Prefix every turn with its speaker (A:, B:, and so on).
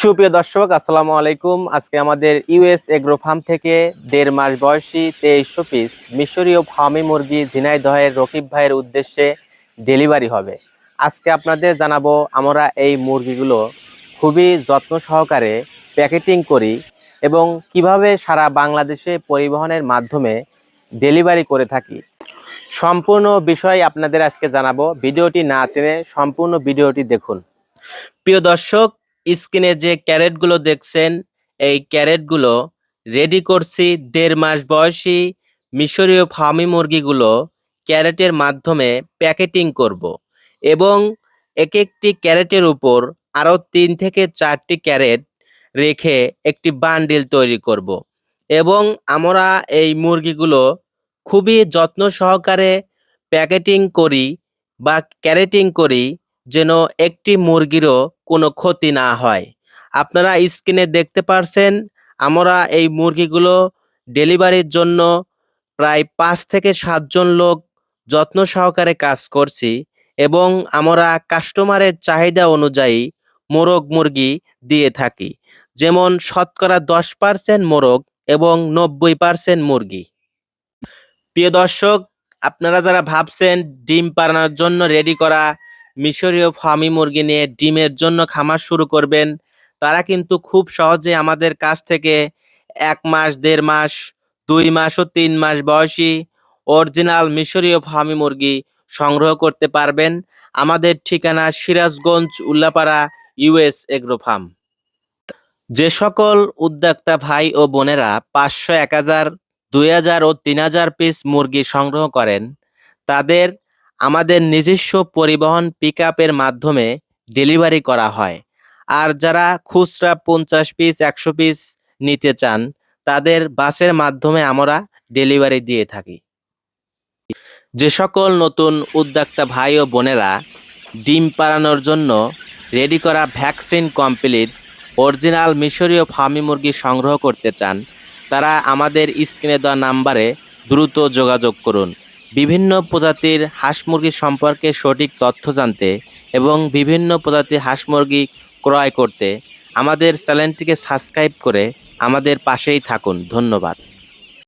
A: সুপ্রিয় দর্শক, আসসালামু আলাইকুম। আজকে আমাদের ইউএস এগ্রো ফার্ম থেকে দেড় মাস বয়সী তেইশশো পিস মিশরীয় ফার্মি মুরগি ঝিনাইদহের রকিব ভাইয়ের উদ্দেশ্যে ডেলিভারি হবে। আজকে আপনাদের জানাব, আমরা এই মুরগিগুলো খুবই যত্ন সহকারে প্যাকেটিং করি এবং কীভাবে সারা বাংলাদেশে পরিবহনের মাধ্যমে ডেলিভারি করে থাকি। সম্পূর্ণ বিষয় আপনাদের আজকে জানাব। ভিডিওটি না টেনে সম্পূর্ণ ভিডিওটি দেখুন। প্রিয় দর্শক স্ক্রিনে যে ক্যারেটগুলো দেখছেন, এই ক্যারেটগুলো রেডি করছি দেড় মাস বয়সী মিশরীয় ফার্মি মুরগিগুলো ক্যারেটের মাধ্যমে প্যাকেটিং করব এবং এক একটি ক্যারেটের উপর আরও তিন থেকে চারটি ক্যারেট রেখে একটি বান্ডিল তৈরি করব এবং আমরা এই মুরগিগুলো খুবই যত্ন সহকারে প্যাকেটিং করি বা ক্যারেটিং করি যেন একটি মুরগিরও কোনো ক্ষতি না হয়। আপনারা স্ক্রিনে দেখতে পারছেন, আমরা এই মুরগিগুলো ডেলিভারির জন্য প্রায় পাঁচ থেকে সাতজন লোক যত্ন সহকারে কাজ করছি এবং আমরা কাস্টমারের চাহিদা অনুযায়ী মোরগ মুরগি দিয়ে থাকি। যেমন শতকরা দশ পার্সেন্ট মোরগ এবং নব্বই পার্সেন্ট মুরগি। প্রিয় দর্শক, আপনারা যারা ভাবছেন ডিম পাড়ানোর জন্য রেডি করা মিশরীয় ফার্মি মুরগি নিয়ে ডিমের জন্য খামার শুরু করবেন। তারা কিন্তু খুব সহজে আমাদের কাছ থেকে এক মাস, দেড় মাস, দুই মাস ও তিন মাস বয়সী অরিজিনাল মিশরীয় ফার্মি মুরগি সংগ্রহ করতে পারবেন। আমাদের ঠিকানা Sirajganj, Ullapara US agro farm যে সকল উদ্যোক্তা ভাই ও বোনেরা পাঁচশো, এক হাজার, দুই হাজার ও তিন হাজার পিস মুরগি সংগ্রহ করেন, তাদের আমাদের নিজস্ব পরিবহন পিক মাধ্যমে ডেলিভারি করা হয়। আর যারা খুচরা পঞ্চাশ পিস একশো পিস নিতে চান, তাদের বাসের মাধ্যমে আমরা ডেলিভারি দিয়ে থাকি। যে সকল নতুন উদ্যোক্তা ভাই ও বোনেরা ডিম পাড়ানোর জন্য রেডি করা ভ্যাকসিন কমপ্লিট অরিজিনাল মিশরীয় ফার্মি মুরগি সংগ্রহ করতে চান, তারা আমাদের স্ক্রিনে দেওয়া নাম্বারে দ্রুত যোগাযোগ করুন। বিভিন্ন প্রজাতির হাঁস মুরগি সম্পর্কে সঠিক তথ্য জানতে এবং বিভিন্ন প্রজাতির হাঁস মুরগি ক্রয় করতে আমাদের চ্যানেলটিকে সাবস্ক্রাইব করে আমাদের পাশেই থাকুন। ধন্যবাদ।